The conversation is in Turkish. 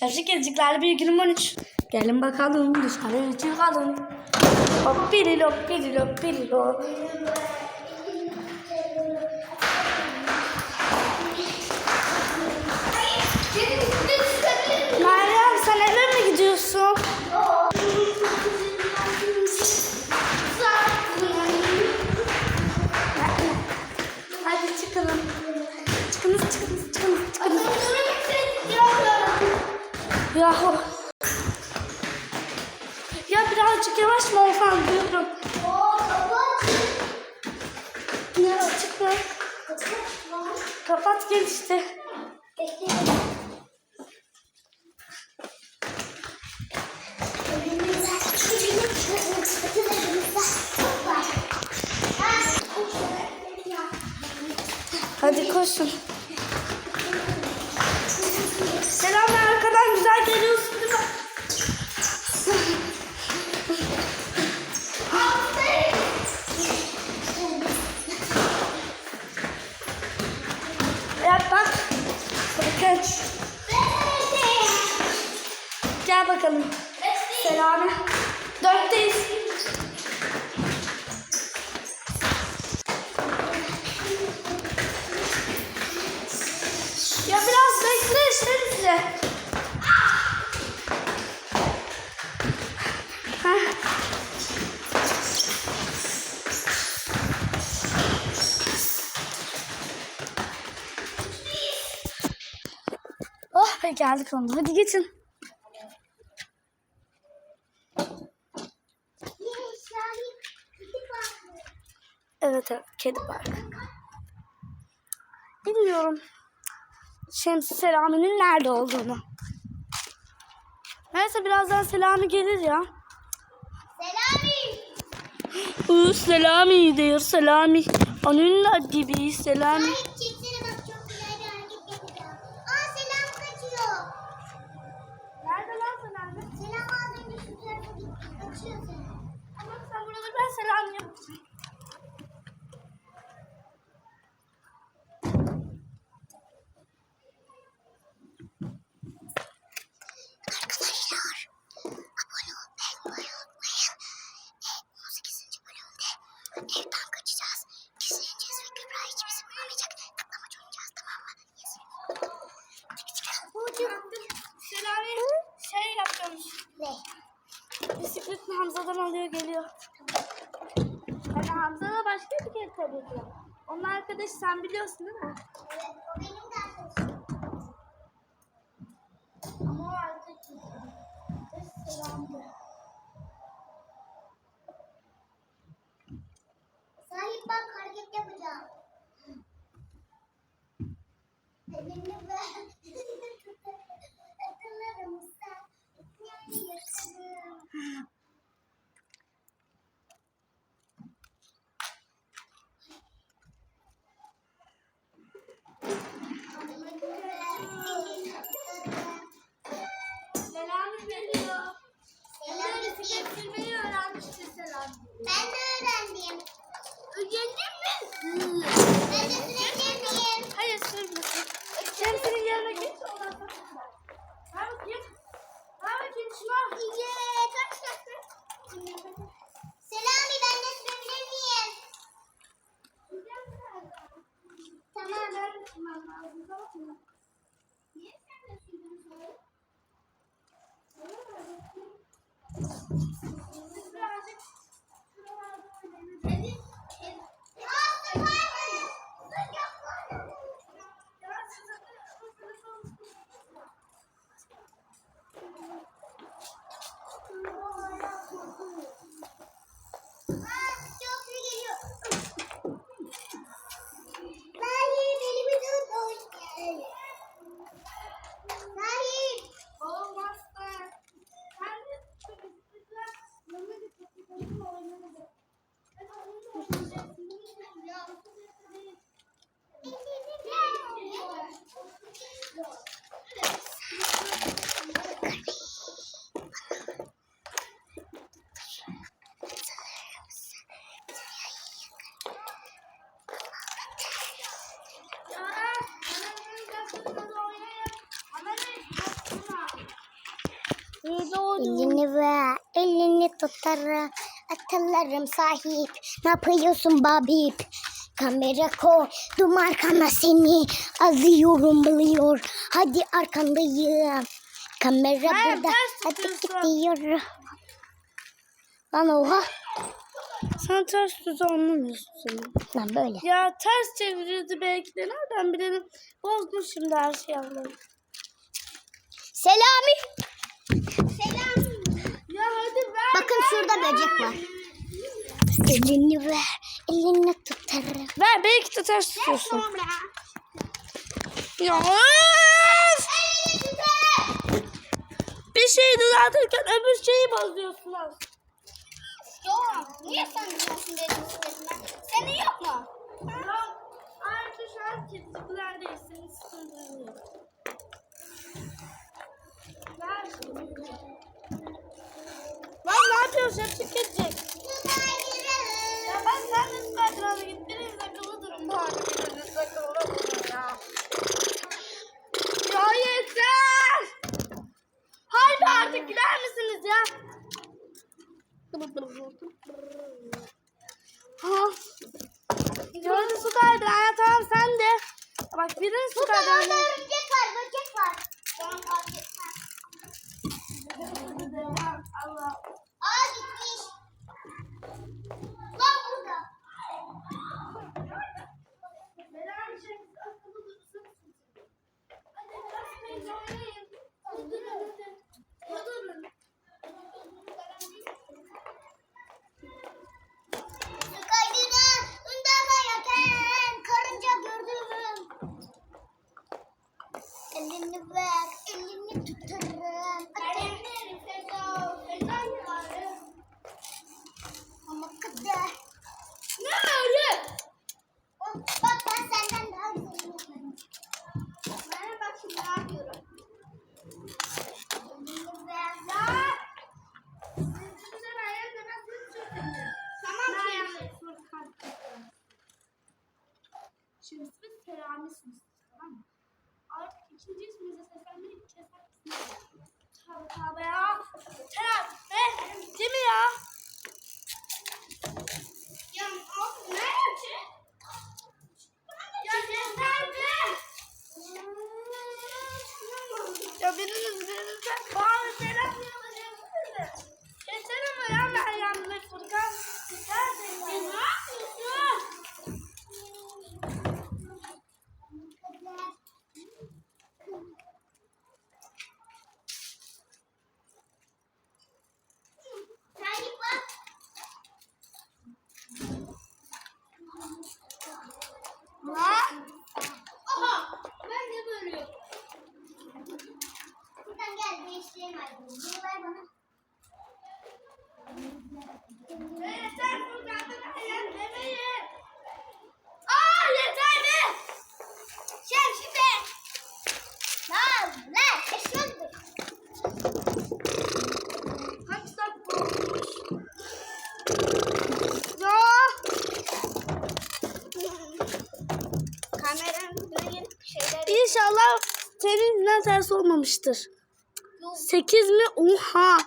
Çarşı geziciklerle bir günüm 13. Gelin bakalım dışarı çıkalım. Hop biri lop biri birazcık yavaş mı olsan diyorum. Ya açık mı? Kapat gel işte. Hadi koşun. Selam arkadan güzel geliyorsun değil mi? Evet bak. Bakın. Gel bakalım. Selami. Dörtteyiz. Ya biraz bekle işte bize. Oh be geldik onunla. Hadi geçin. Evet evet kedi parkı. Bilmiyorum. Şemsi Selami'nin nerede olduğunu. Neyse birazdan Selami gelir ya. Uu, Selami diyor Selami. Onun gibi Selami. Nerede Hamza'dan alıyor geliyor. Yani Hamza da başka bir kere tabii ki. Onun arkadaşı sen biliyorsun değil mi? Evet, o benim de arkadaşım. Ama o artık Selam'dı. próxima! Elini ver, elini tutarım. Atalarım sahip. Ne yapıyorsun babip? Kamera koy, dum arkana seni. Azıyorum biliyor. Hadi arkandayım. Kamera Hayır, burada. Hadi gidiyorum. Lan oha. Sen ters tuzu anlamıyorsun. Lan böyle. Ya ters çevirirdi belki de nereden bilelim. Bozdun şimdi her şeyi Allah'ım. Selami. Selam. Ya hadi ver. Bakın şurada böcek var. Elini ver, elini tutarım. Ver belki ters tutuyorsun. Ya! Bir şey düzeltirken öbür şeyi bozuyorsunuz. Yok, niye sen diyorsun dedim size? Senin yok mu? Ya artık şu an kesinlikler değilsiniz. Sıkıntı yok. Ver şimdi. Lan ne yapıyorsun? Hep tüketecek. Ya ben sen de Spiderman'a git. Biriniz akıllı durun. Bari biriniz akıllı durun ya. Ya yeter. Haydi artık gider misiniz ya? Ha. Gördün su kaydı. Ha, tamam sen de. Bak birinin su kaydı. Thank you. Tövbe tövbe ya. Selam. Ne? Değil mi ya? Ya abi ne yapıyor? Ya yeter be. Ya biriniz birinizden bağırın selam yapıyorsunuz. Yeter ama ya Meryem ve Furkan. Ya ne yapıyorsun? Sen git bak. Ha? Aha! Ben de böyle. Buradan gel değiştirelim hadi. Bunu ver bana. Yeter Furkan da Meryem demeyin. Aa yeter be. Şem şimdi. Lan lan eşek mi? Kaç dakika olmuş? Ya. Kameranın böyle şeyler. İnşallah senin ters olmamıştır. 8 mi? Oha.